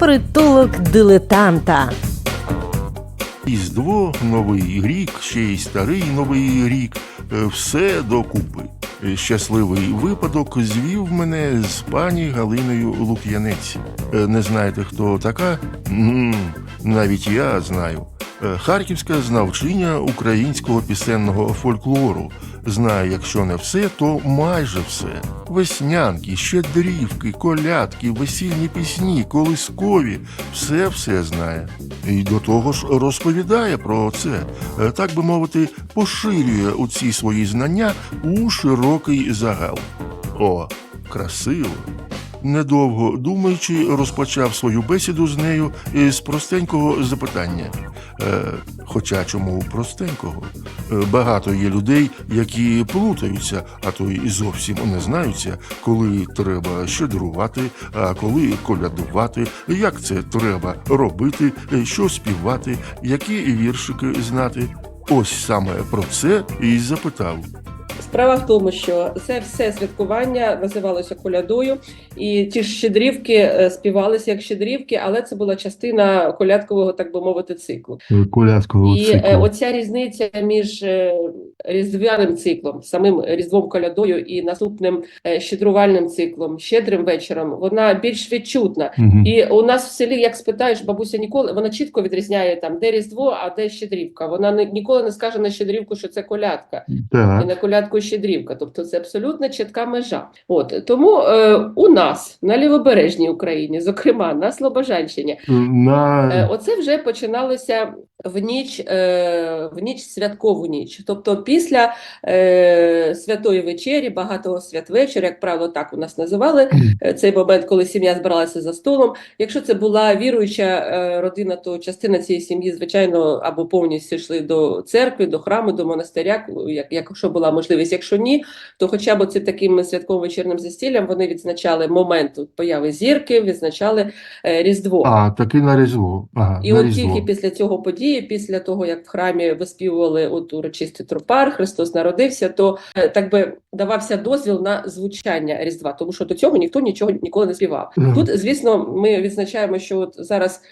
Притулок дилетанта. Різдво, Новий рік, ще й старий Новий рік, е, все докупи. Е, Щасливий випадок звів мене з пані Галиною Лук'янець. Е, Не знаєте, хто така? Навіть я знаю. Е, Харківська знавчиня українського пісенного фольклору. Знає, якщо не все, то майже все. Веснянки, щедрівки, колядки, весільні пісні, колискові все все знає. І до того ж розповідає про це, Е, так би мовити, поширює оці свої знання у широкий загал. О, красиво! Недовго думаючи, розпочав свою бесіду з нею із простенького запитання. Е, хоча чому простенького? Е, багато є людей, які плутаються, а то й зовсім не знаються, коли треба щедрувати, а коли колядувати, як це треба робити, е, що співати, які віршики знати. Ось саме про це і запитав. Справа в тому, що це все святкування називалося колядою, і ті ж щедрівки е, співалися як щедрівки, але це була частина колядкового, так би мовити, циклу. Коляцького І е, оця різниця між е, різдвяним циклом, самим різдвом колядою і наступним щедрувальним циклом, щедрим вечором, вона більш відчутна. І у нас в селі, як спитаєш, бабуся ніколи вона чітко відрізняє там, де різдво, а де щедрівка. Вона ніколи не скаже на щедрівку, що це колядка і на колядку щедрівка. Тобто це абсолютно чітка межа. От тому е, у нас на лівобережній Україні, зокрема на Слобожанщині, Е, Оце вже починалося в ніч, е, в ніч святкову ніч. Тобто після е, святої вечері, багатого святвечора, як правило, так у нас називали е, цей момент, коли сім'я збиралася за столом. Якщо це була віруюча е, родина, то частина цієї сім'ї, звичайно, або повністю йшли до церкви, до храму, до монастиря, як, якщо була можливість. Якщо ні, то хоча б це таким святковим вечірним застіллям вони відзначали момент появи зірки, відзначали е, Різдво. а, таки на різдво. Ага, І на от різдво. тільки після цього події, після того як в храмі виспівували от урочистий тропар, Христос народився, то е, так би давався дозвіл на звучання Різдва, тому що до цього ніхто нічого ніколи не співав. Мгм. Тут, звісно, ми відзначаємо, що от зараз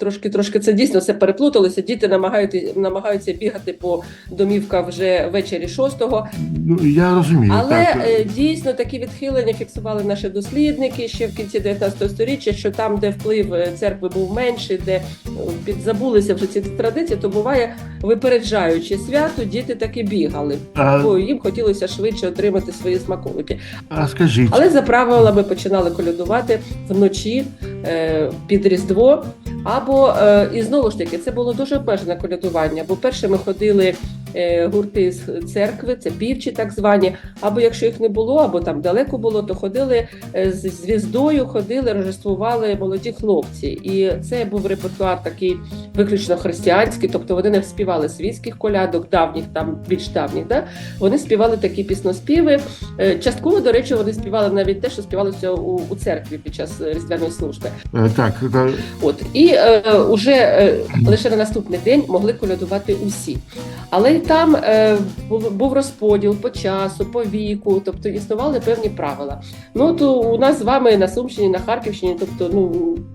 трошки трошки це дійсно все переплуталося. Діти намагаються намагаються бігати по домівках вже ввечері шостого. Ну, я розумію. Але так. е, дійсно такі відхилення фіксували наші дослідники ще в кінці 19 століття, що там, де вплив е, церкви був менший, де е, підзабулися вже ці традиції, то буває, випереджаючи свято, діти таки бігали, а, бо їм хотілося швидше отримати свої смаколики. а скажіть, Але за правилами починали колядувати вночі е, під Різдво. Або е, і знову ж таки, це було дуже обмежене колядування, бо перше ми ходили е, гурти з церкви, це півчі так звані. Або якщо їх не було, або там далеко було, то ходили е, з звіздою, ходили, рожествували молоді хлопці. І це був репертуар такий виключно християнський, тобто вони не співали світських колядок, давніх, там більш давніх. Да? Вони співали такі пісноспіви. Е, Частково, до речі, вони співали навіть те, що співалося у, у церкві під час різдвяної служби. е, так, От і е, уже е, лише на наступний день могли колядувати усі. Але й там е, був, був розподіл по часу, по віку, тобто існували певні правила. Ну то у нас з вами на Сумщині, на Харківщині, тобто ну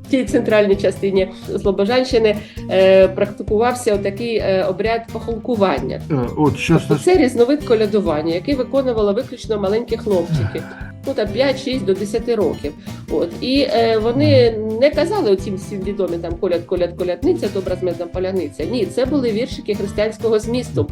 в тій центральній частині Слобожанщини е, практикувався такий е, обряд похолкування. е, от Тобто це різновид колядування, який виконували виключно маленькі хлопчики, ну там 5-6 до 10 років. От і е, вони не казали оцім всім відомі там коляд, коляд, колядниця, добра з медом поляниця. Ні, це були віршики християнського змісту.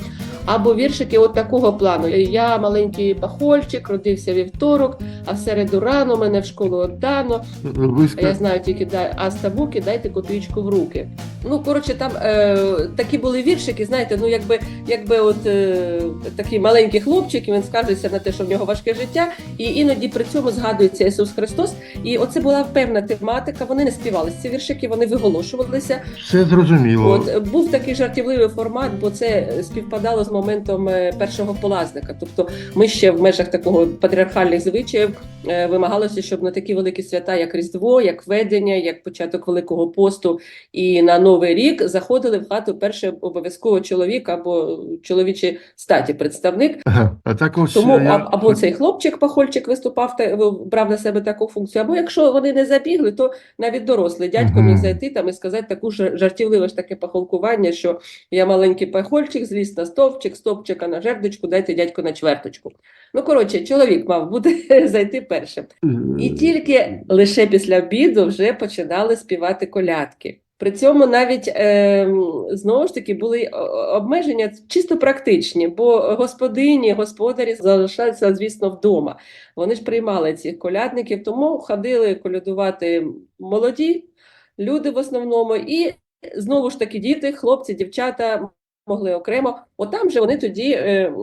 Або віршики от такого плану. Я маленький бахольчик, родився вівторок, а в середу рано мене в школу віддано. ви А я знаю тільки дай аста буки, дайте копійку в руки. Ну коротше, там е, такі були віршики. Знаєте, ну якби якби от е, такий маленький хлопчик, і він скаржиться на те, що в нього важке життя, і іноді при цьому згадується Ісус Христос. І оце була певна тематика. Вони не співали ці віршики, вони виголошувалися. все зрозуміло. От е, був такий жартівливий формат, бо це співпадало з моментом е, першого полазника. Тобто, ми ще в межах такого патріархальних звичаїв е, вимагалося, щоб на такі великі свята, як Різдво, як Ведення, як початок Великого посту і на Новий рік заходили в хату перше обов'язково чоловік або чоловічі статі представник. Ага, А так ось Тому я... або цей хлопчик пахольчик виступав. Виступав та брав на себе таку функцію. Або якщо вони не забігли, то навіть дорослий дядько міг зайти там і сказати таку ж жартівливе ж таке похолкування, що я маленький пахольчик, зліз на стовпчик, стовпчика на жердочку, дайте дядько на чверточку. Ну, коротше, чоловік мав буде зайти першим. І тільки лише після обіду вже починали співати колядки. При цьому навіть е, знову ж таки були обмеження чисто практичні, бо господині, господарі залишаються, звісно, вдома. Вони ж приймали цих колядників, тому ходили колядувати молоді люди в основному, і знову ж таки діти, хлопці, дівчата могли окремо. Отам же вони тоді е,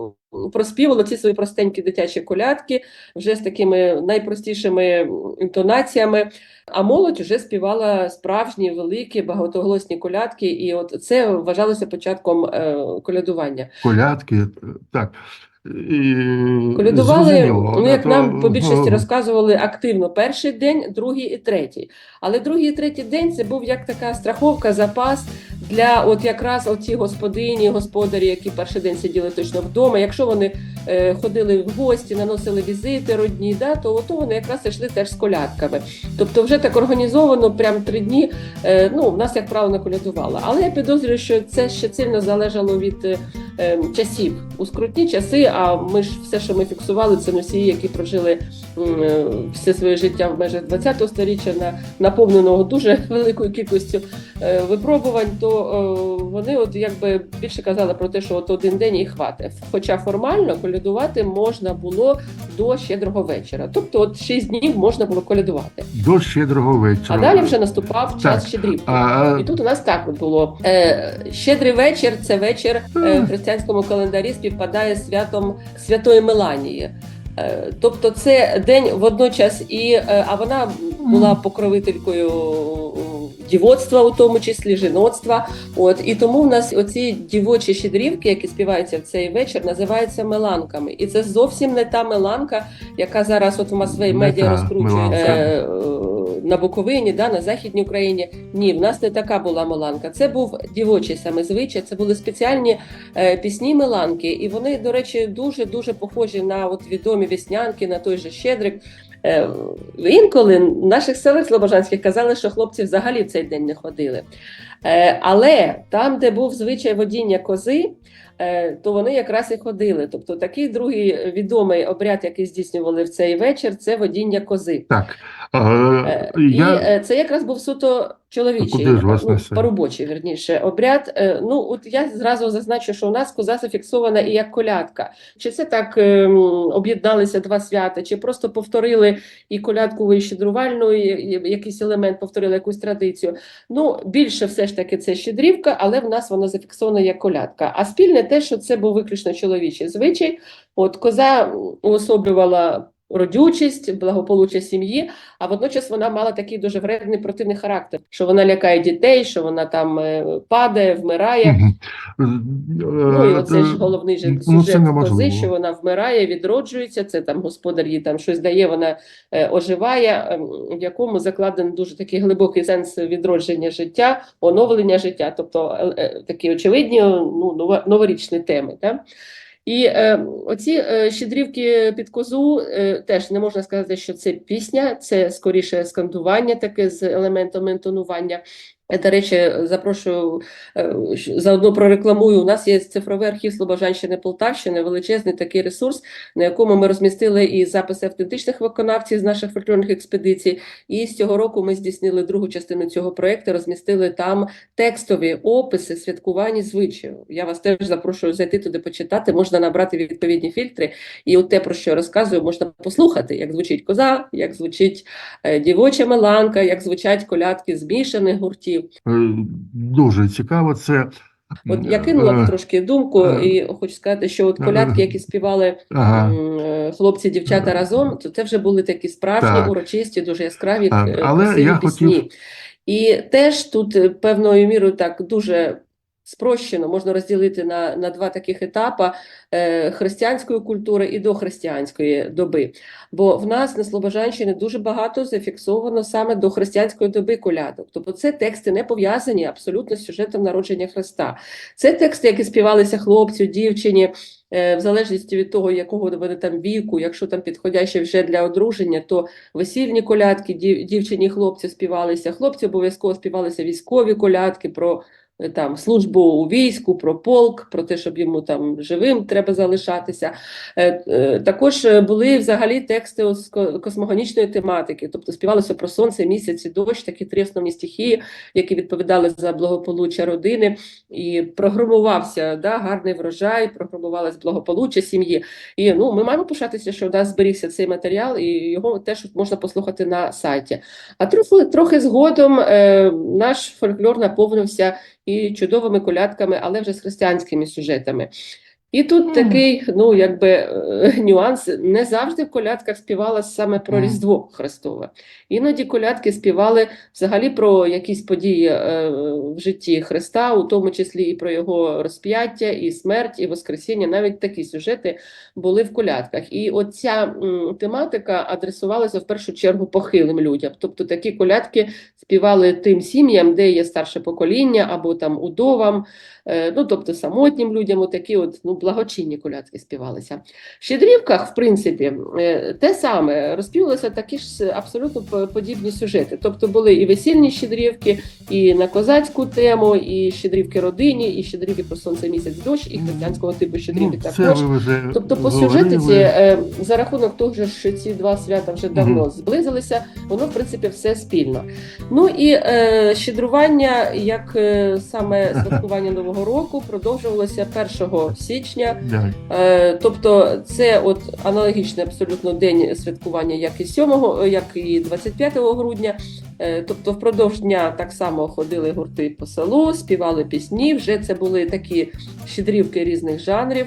проспівали ці свої простенькі дитячі колядки вже з такими найпростішими інтонаціями. А молодь вже співала справжні великі багатоголосні колядки, і от це вважалося початком е, колядування. Колядки, так. І, Колядували, ну як то, нам по більшості е, розказували активно перший день, другий і третій. Але другий і третій день це був як така страховка, запас для от якраз оці господині, господарі, які перший день сиділи точно вдома. Якщо вони е, ходили в гості, наносили візити родні, да, то ото вони якраз йшли теж з колядками. Тобто, вже так організовано, прям три дні. Е, ну, в нас, як правило, не колядували. Але я підозрюю, що це ще сильно залежало від е, е, часів. У скрутні часи, а ми ж все, що ми фіксували, це носії, які прожили е, все своє життя в межах 20-го сторіччя, на, наповненого дуже великою кількістю е, випробувань, то е, вони от якби більше казали про те, що от один день і хватить. Хоча формально колядувати можна було до щедрого вечора. Тобто, от 6 днів можна було колядувати. До щедрого вечора. А далі вже наступав час Так. щедрівки. А, І тут у нас так от було. Щедрий вечір це вечір в християнському календарі співпадає з святом Святої Меланії. Е, тобто це день водночас і е, а вона була покровителькою е, дівоцтва, у тому числі жіноцтва. От і тому в нас оці дівочі щедрівки, які співаються в цей вечір, називаються меланками. І це зовсім не та меланка, яка зараз от в масовій Не медіа розкручує на Буковині, да, на Західній Україні. Ні, в нас не така була меланка. Це був дівочий саме звичай. Це були спеціальні е, пісні меланки, і вони, до речі, дуже дуже похожі на от відомі веснянки, на той же Щедрик. Е, інколи в наших селах слобожанських казали, що хлопці взагалі в цей день не ходили. Е, але там, де був звичай водіння кози, то вони якраз і ходили. Тобто такий другий відомий обряд, який здійснювали в цей вечір, це водіння кози. Так. Е, Е, І я... е, це якраз був суто чоловічий, Куди ну, поробочий, верніше, обряд. Е, Ну, от я зразу зазначу, що у нас коза зафіксована і як колядка. Чи це так ем, об'єдналися два свята, чи просто повторили і колядку, і щедрувальну, і, і якийсь елемент, повторили якусь традицію. Ну, більше все ж таки це щедрівка, але в нас вона зафіксована як колядка. А спільне те, що це був виключно чоловічий звичай. От коза уособлювала родючість, благополуччя сім'ї, а водночас вона мала такий дуже вредний противний характер, що вона лякає дітей, що вона там е, падає, вмирає. Ну і оце ж Е, головний же ну, сюжет кози, що вона вмирає, відроджується. Це там господар їй там щось дає, вона е, оживає, в якому закладений дуже такий глибокий сенс відродження життя, оновлення життя, тобто е, е, такі очевидні ну, новорічні теми. Так? І е, оці е, щедрівки під козу е, теж не можна сказати, що це пісня, це скоріше скандування таке з елементом інтонування. До речі, запрошую е, заодно прорекламую. У нас є цифровий архів Слобожанщини Полтавщини, величезний такий ресурс, на якому ми розмістили і записи автентичних виконавців з наших фольклорних експедицій. І з цього року ми здійснили другу частину цього проєкту, розмістили там текстові описи святкувань і звичаїв. Я вас теж запрошую зайти туди почитати. Можна набрати відповідні фільтри, і от те, про що я розказую, можна послухати, як звучить коза, як звучить е, дівоча меланка, як звучать колядки змішаних гуртів. Е, Дуже цікаво. Це От я кинула е, трошки думку, е, і хочу сказати, що от е, колядки, які співали Ага. е, хлопці, дівчата разом, то це вже були такі справжні, Так. урочисті, дуже яскраві, Так, е, але я пісні. хотів- І теж тут е, певною мірою так дуже спрощено можна розділити на, на два таких етапи е, християнської культури і дохристиянської доби. Бо в нас на Слобожанщині дуже багато зафіксовано саме до християнської доби колядок. Тобто це тексти не пов'язані абсолютно з сюжетом народження Христа. Це тексти, які співалися хлопцю, дівчині. е, в залежності від того, якого вони там віку, якщо там підходяще вже для одруження, то весільні колядки, дів- дівчині хлопці співалися. Хлопці обов'язково співалися військові колядки про там службу у війську, про полк, про те, щоб йому там живим треба залишатися. Е, е, Також е, були взагалі тексти ко- космогонічної тематики, тобто співалося про сонце, місяць і дощ, такі три основні стихії, які відповідали за благополуччя родини, і програмувався да, гарний врожай, програмувалось благополуччя сім'ї. І ну, ми маємо пишатися, що в нас зберігся цей матеріал, і його теж можна послухати на сайті. А трохи, трохи згодом е, наш фольклор наповнився і чудовими колядками, але вже з християнськими сюжетами. І тут Мгм. такий, ну якби е, нюанс, не завжди в колядках співала саме про. Різдво Христове. Іноді колядки співали взагалі про якісь події е, в житті Христа, у тому числі і про його розп'яття, і смерть, і Воскресіння. Навіть такі сюжети були в колядках. І оця м, тематика адресувалася в першу чергу похилим людям. Тобто такі колядки співали тим сім'ям, де є старше покоління, або там удовам, е, ну тобто самотнім людям, отакі от ну, благочинні колядки співалися. В Щедрівках, в принципі, е, те саме розпівалися такі ж абсолютно подібні сюжети. Тобто були і весільні щедрівки, і на козацьку тему, і щедрівки родині, і щедрівки про сонце місяць дощ, і християнського типу щедрівки Ну, також. Тобто по сюжетиці, е, за рахунок того, що ці два свята вже давно Мгм. зблизилися, воно в принципі все спільно. Ну і е, щедрування, як е, саме святкування Нового року, продовжувалося 1 січня. Да. Е, тобто це от аналогічний абсолютно день святкування, як і 7, як і 25 грудня. Е, тобто впродовж дня так само ходили гурти по селу, співали пісні. Вже це були такі щедрівки різних жанрів.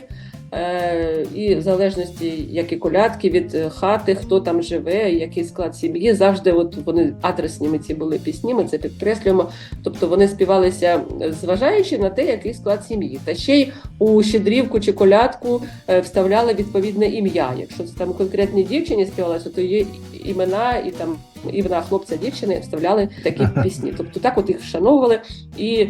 Е, і в залежності, як і колядки від е, хати, хто там живе, який склад сім'ї, завжди от вони адресніми ці були пісні, ми це підкреслюємо. Тобто вони співалися, е, зважаючи на те, який склад сім'ї. Та ще й у щедрівку чи колядку вставляли відповідне ім'я. Якщо це там конкретній дівчині співалося, то є імена і там імена хлопця дівчини вставляли такі пісні. Тобто так от їх вшановували, і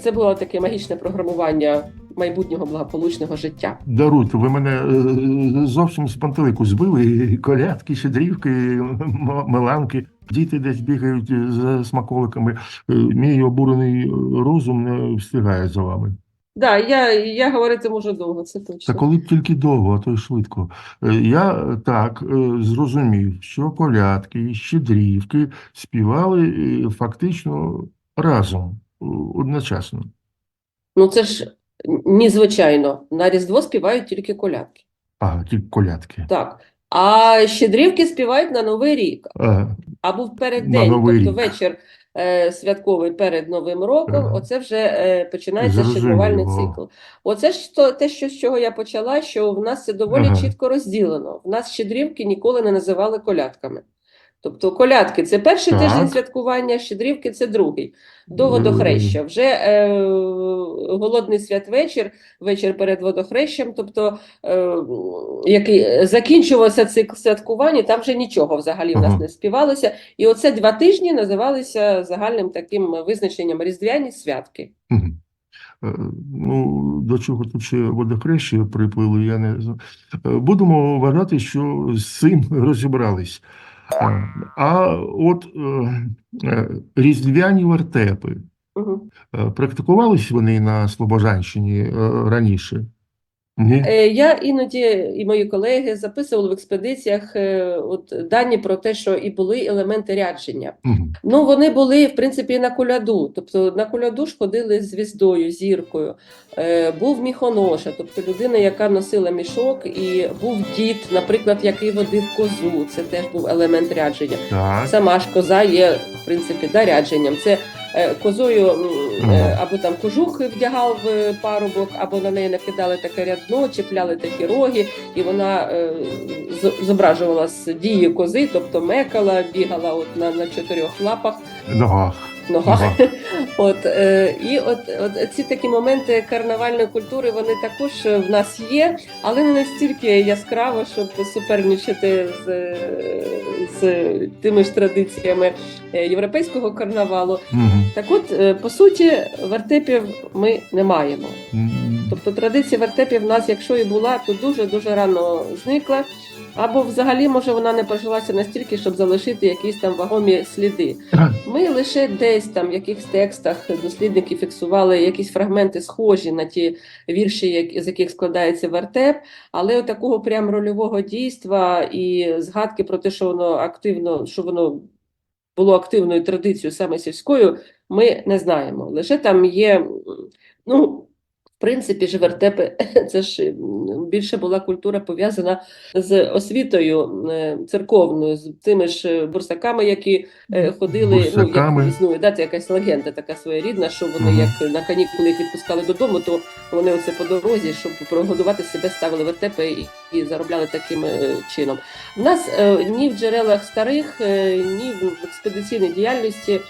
це було таке магічне програмування майбутнього благополучного життя. Даруйте, ви мене е, зовсім з пантелику збили. Колядки, щедрівки, меланки. Діти десь бігають за смаколиками. Е, Мій обурений розум не встигає за вами. Да, я, я говорити можу довго, це точно. Та коли б тільки довго, а то й швидко. Е, Я е, так е, зрозумів, що колядки щедрівки співали е, фактично разом, е, одночасно. Ну це ж ні, звичайно. На Різдво співають тільки колядки. А, ті колядки. Так. А щедрівки співають на Новий рік А, або в переддень, Новий тобто рік. вечір е, святковий перед Новим роком. Ага. Оце вже е, починається Зрозуміло. щедрувальний цикл. Оце ж то, те, що, з чого я почала, що в нас це доволі Ага. чітко розділено. В нас щедрівки ніколи не називали колядками. Тобто колядки це перший Так. тиждень святкування, щедрівки це другий. До водохреща. Вже е, голодний святвечір, вечір перед водохрещем, тобто е, який закінчувався цикл святкування, там вже нічого взагалі в нас не співалося. І оце два тижні називалися загальним таким визначенням різдвяні святки. Е, Ну, до чого тут ще водохреща приплили, я не знаю. Е, Будемо вважати, що з цим розібрались. А от е, е, різдвяні вертепи, Угу. е, практикувались вони на Слобожанщині раніше? Е, Я іноді і мої колеги записували в експедиціях е, от дані про те, що і були елементи рядження. Мгм. Ну, вони були, в принципі, на коляду. Тобто на коляду ж ходили з звіздою, зіркою. Е, був міхоноша, тобто людина, яка носила мішок, і був дід, наприклад, який водив козу. Це теж був елемент рядження. Так. Сама ж коза є, в принципі, да, рядженням. Це козою м, е, або там кожух вдягав в парубок, або на неї накидали таке рядно, чіпляли такі роги, і вона е, зображувала з дії кози, тобто мекала, бігала от на, на чотирьох лапах. Ногах. Ногах. Ногах. От, е, і от, от ці такі моменти карнавальної культури вони також в нас є, але не настільки яскраво, щоб суперничати з, е, з тими ж традиціями е, європейського карнавалу. Мгм. Так от, е, по суті, вертепів ми не маємо. М, Тобто традиція вертепів в нас, якщо і була, то дуже-дуже рано зникла. Або взагалі, може, вона не прожилася настільки, щоб залишити якісь там вагомі сліди. Ми лише десь там в якихось текстах дослідники фіксували якісь фрагменти, схожі на ті вірші, як- з яких складається вертеп, але такого прям рольового дійства і згадки про те, що воно активно, що воно було активною традицією саме сільською, ми не знаємо. Лише там є, ну, в принципі, ж вертепи, це ж більше була культура пов'язана з освітою е, церковною, з тими ж е, бурсаками, які е, ходили, ну, Бурсаками. як існує, да, це якась легенда така своєрідна, що вони Мгм. як на канікули їх відпускали додому, то вони оце по дорозі, щоб прогодувати себе, ставили вертепи і, і заробляли таким чином. У нас ні в джерелах старих, ні в експедиційній діяльності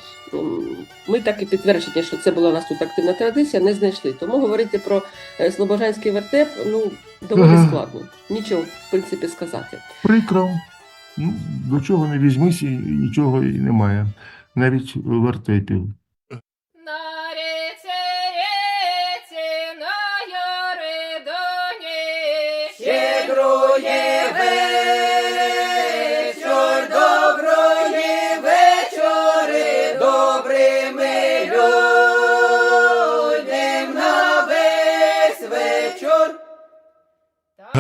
ми так і підтвердження, що це була у нас тут активна традиція, не знайшли. Тому говорити про е, слобожанський вертеп ну доволі Ага. складно. Нічого в принципі сказати. Прикро. Ну, до чого не візьмись, і нічого і немає. Навіть вертепів. Щедрує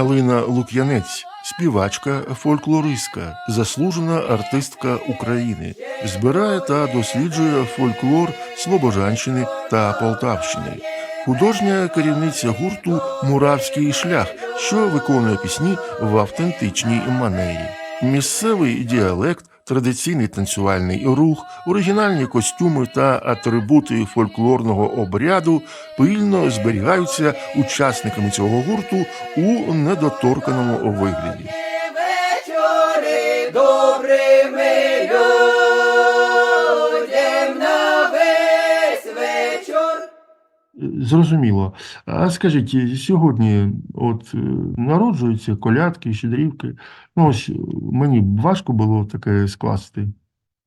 Галина Лук'янець, співачка, фольклористка, заслужена артистка України, збирає та досліджує фольклор Слобожанщини та Полтавщини. Художня керівниця гурту Муравський шлях, що виконує пісні в автентичній манері. Місцевий діалект, традиційний танцювальний рух, оригінальні костюми та атрибути фольклорного обряду пильно зберігаються учасниками цього гурту у недоторканому вигляді. Вечори, добрими Зрозуміло. А скажіть, сьогодні от е, народжуються колядки, щедрівки. Ну, ось мені важко було таке скласти.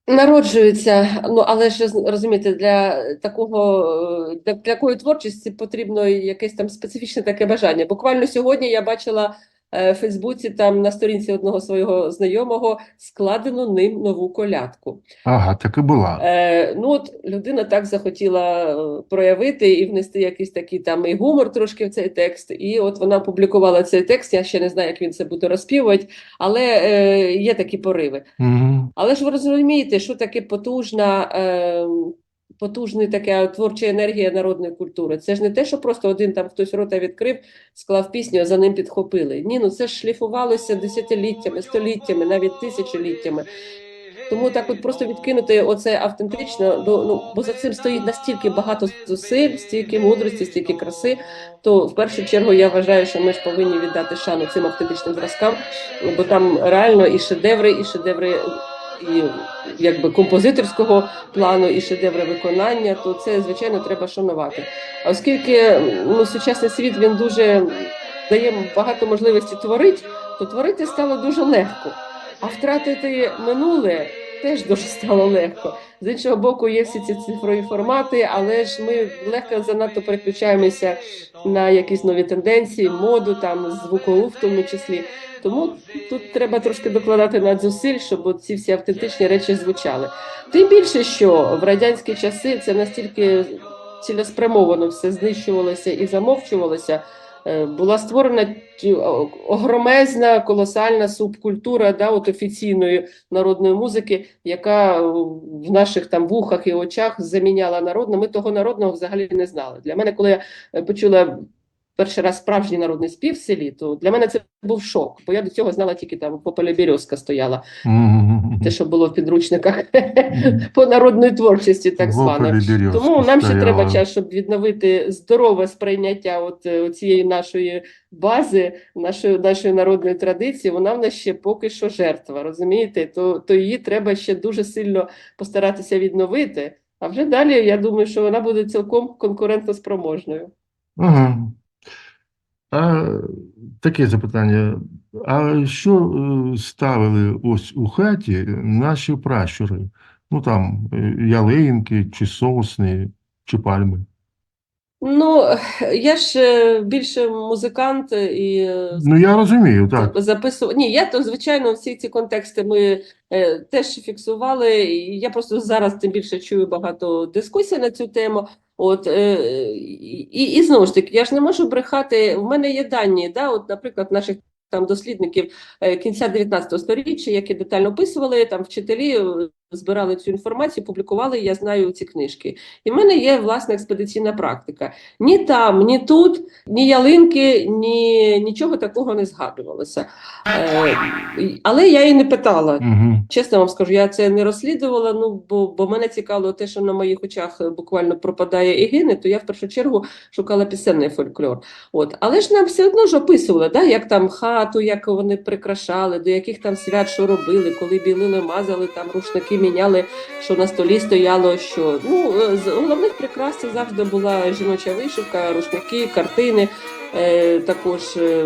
Народжується, ну але ж розумієте, для такого е, для такої творчості потрібно якесь там специфічне таке бажання. Буквально сьогодні я бачила е, в Фейсбуці там на сторінці одного свого знайомого складену ним нову колядку. Ага, так і була. Е, ну от людина так захотіла е, проявити і внести якийсь такий там і гумор трошки в цей текст. І от вона опублікувала цей текст. Я ще не знаю, як він це буде розпівувати, але е, є такі пориви. Угу. Але ж ви розумієте, що таке потужна, е, потужна така творча енергія народної культури. Це ж не те, що просто один там хтось рота відкрив, склав пісню, а за ним підхопили. Ні, ну це ж шліфувалося десятиліттями, століттями, навіть тисячоліттями. Тому так от просто відкинути оце автентично, ну, бо за цим стоїть настільки багато зусиль, стільки мудрості, стільки краси, то в першу чергу я вважаю, що ми ж повинні віддати шану цим автентичним зразкам, бо там реально і шедеври, і шедеври і якби композиторського плану, і шедеври виконання, то це звичайно треба шанувати. А оскільки ну, сучасний світ він дуже дає багато можливостей творити, то творити стало дуже легко. А втратити минуле теж дуже стало легко. З іншого боку, є всі ці цифрові формати, але ж ми легко занадто переключаємося на якісь нові тенденції, моду, там звукову в тому числі. Тому тут треба трошки докладати надзусиль, щоб ці всі автентичні речі звучали. Тим більше, що в радянські часи це настільки цілеспрямовано все знищувалося і замовчувалося. Е, Була створена огромезна, колосальна субкультура да, от офіційної народної музики, яка в наших там вухах і очах заміняла народну. Ми того народного взагалі не знали. Для мене, коли я е, почула перший раз справжній народний спів в селі, то для мене це був шок, бо я до цього знала тільки там Пополя Березка стояла, те, що було в підручниках по народної творчості, так зване. Тому нам ще треба час, щоб відновити здорове сприйняття от е, цієї нашої бази, нашої, нашої народної традиції. Вона в нас ще поки що жертва, розумієте? То, то її треба ще дуже сильно постаратися відновити. А вже далі я думаю, що вона буде цілком конкурентоспроможною. Ага. А таке запитання. А що е, ставили ось у хаті наші пращури? Ну там е, ялинки, чи сосни, чи пальми? Ну, я ж е, більше музикант і Ну я розумію, так. записував. Ні, я то, звичайно, всі ці контексти ми е, теж фіксували. Я просто зараз тим більше чую багато дискусій на цю тему. От, е, і, і знову ж таки, я ж не можу брехати. В мене є дані, да, от, наприклад, наших там дослідників е, кінця 19 століття, які детально описували, там вчителі збирали цю інформацію, публікували, я знаю ці книжки. І в мене є власна експедиційна практика. Ні там, ні тут, ні ялинки, ні нічого такого не згадувалося. Е, але я і не питала. Угу. Чесно вам скажу, я це не розслідувала, ну бо, бо мене цікавило те, що на моїх очах е, буквально пропадає і гине, то я в першу чергу шукала пісенний фольклор. От. Але ж нам все одно ж описували, да, як там хату, як вони прикрашали, до яких там свят що робили, коли білили, мазали, там рушники міняли, що на столі стояло, що ну, е, з головних прикрас це завжди була жіноча вишивка, рушники, картини. Е, також е,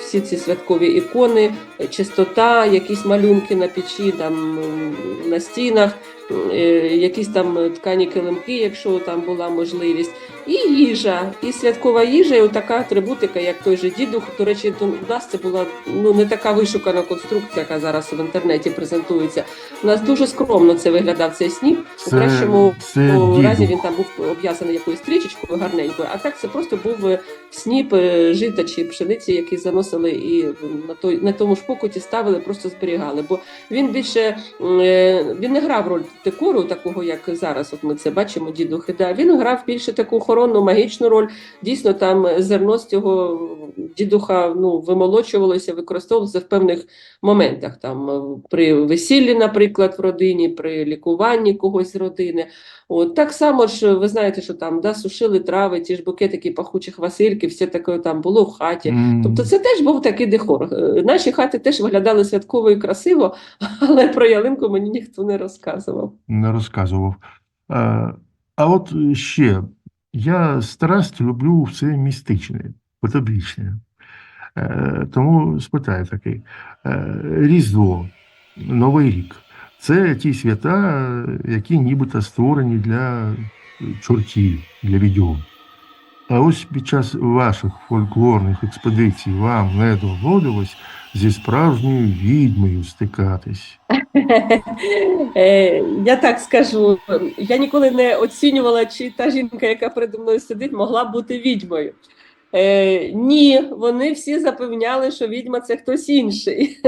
всі ці святкові ікони, чистота, якісь малюнки на печі, там на стінах, якісь там ткані килимки, якщо там була можливість, і їжа, і святкова їжа, і така атрибутика, як той же дідух. До речі, у нас це була ну не така вишукана конструкція, яка зараз в інтернеті презентується. У нас дуже скромно це виглядав цей сніг У кращому це разі він там був обв'язаний якоюсь стрічечкою гарненькою, а так це просто був е, сніп жита чи пшениці, який заносили і на той на тому ж покуті ставили, просто зберігали. Бо він більше е, він не грав роль декору, такого як зараз. От ми це бачимо, дідухи. Да. Він грав більше таку охоронну магічну роль. Дійсно, там зерно з цього дідуха ну вимолочувалося, використовувалося в певних моментах. Там е, при весіллі, наприклад, в родині, при лікуванні когось з родини. От так само ж ви знаєте, що там да, сушили трави, ті ж букетики пахучих Васильків, все таке там було в хаті. М, Тобто це теж був такий декор. Е, Наші хати теж виглядали святково і красиво, але про ялинку мені ніхто не розказував. не розказував. А, а от ще я страсть люблю все містичне, потоблічне. Е, тому спитаю таки: е, Різдво, Новий рік це ті свята, які нібито створені для чортів, для відьом. А ось під час ваших фольклорних експедицій вам не доводилось зі справжньою відьмою стикатись. Е, Я так скажу, я ніколи не оцінювала, чи та жінка, яка передо мною сидить, могла бути відьмою. Е, ні, вони всі запевняли, що відьма це хтось інший.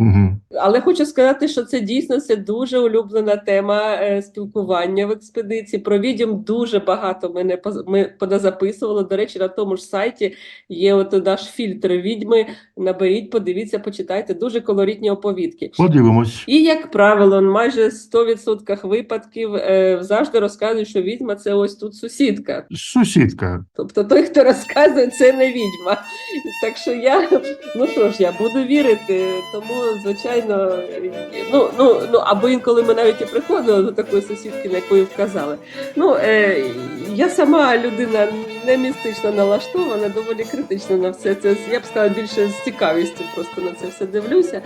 Угу. Але хочу сказати, що це дійсно це дуже улюблена тема е, спілкування в експедиції. Про відьом дуже багато ми не ми подозаписували. До речі, на тому ж сайті є от наш фільтр відьми. Наберіть, подивіться, почитайте дуже колоритні оповідки. Подивимось. І, як правило, майже 100% випадків е, завжди розказують, що відьма це ось тут сусідка. Сусідка. Тобто той, хто розказує, це не відьма. Так що я, ну що ж, я буду вірити, тому, звичайно, ну, ну, ну або інколи ми навіть і приходили до такої сусідки, на яку ви вказали. Ну, е, я сама людина не містично налаштована, доволі критично на все це. Я б сказала, більше з цікавістю просто на це все дивлюся.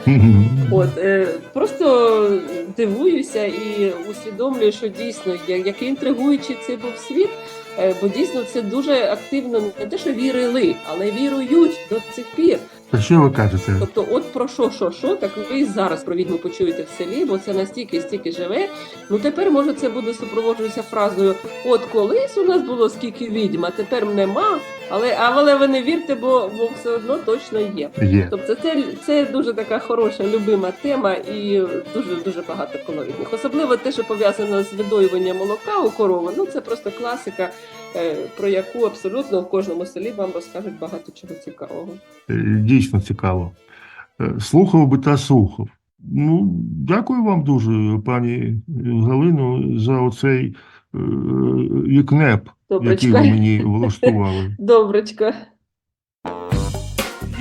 От е, просто дивуюся і усвідомлюю, що дійсно який інтригуючий це був світ. Е, Бо дійсно це дуже активно не те, що вірили, але вірують до цих пір. Та що ви кажете? Тобто, от про що, що, що, так ви і зараз про відьму почуєте в селі, бо це настільки стільки живе. Ну тепер може це буде супроводжуватися фразою: от колись у нас було скільки відьм, а тепер нема. Але але ви не вірте, бо, бо все одно точно є. Є. Тобто це, це дуже така хороша, любима тема і дуже дуже багато колоритних. Особливо те, що пов'язано з видоюванням молока у корови. Ну це просто класика, е, про яку абсолютно в кожному селі вам розкажуть багато чого цікавого. Е, Дійсно цікаво. Е, Слухав би та слухав. Ну, дякую вам дуже, пані Галино, за оцей вікнеп, який ви мені влаштували. Доброчка.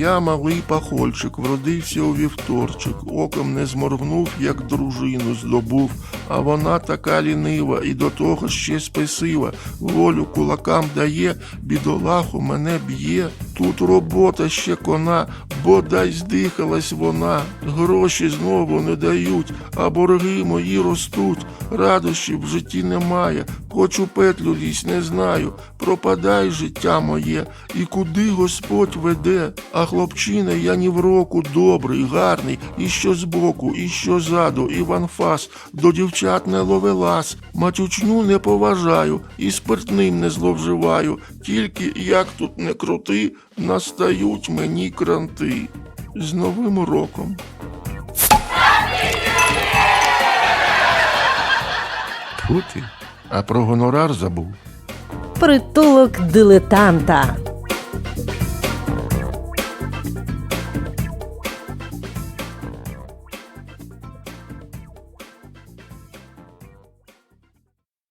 Я малий пахольчик, вродився у вівторчик, оком не зморгнув, як дружину здобув, а вона така лінива і до того ще спесива, волю кулакам дає, бідолаху мене б'є, тут робота ще кона, бодай здихалась вона. Гроші знову не дають, а борги мої ростуть. Радощів в житті немає, хоч у петлю лізь не знаю. Пропадай життя моє, і куди Господь веде. А хлопчина я ні в року добрий, гарний, і що збоку, і що ззаду, Іван Фас, до дівчат не ловелас, матючню не поважаю, і спиртним не зловживаю. Тільки як тут не крути, настають мені кранти. З Новим роком. Ти, а про гонорар забув. Притулок дилетанта.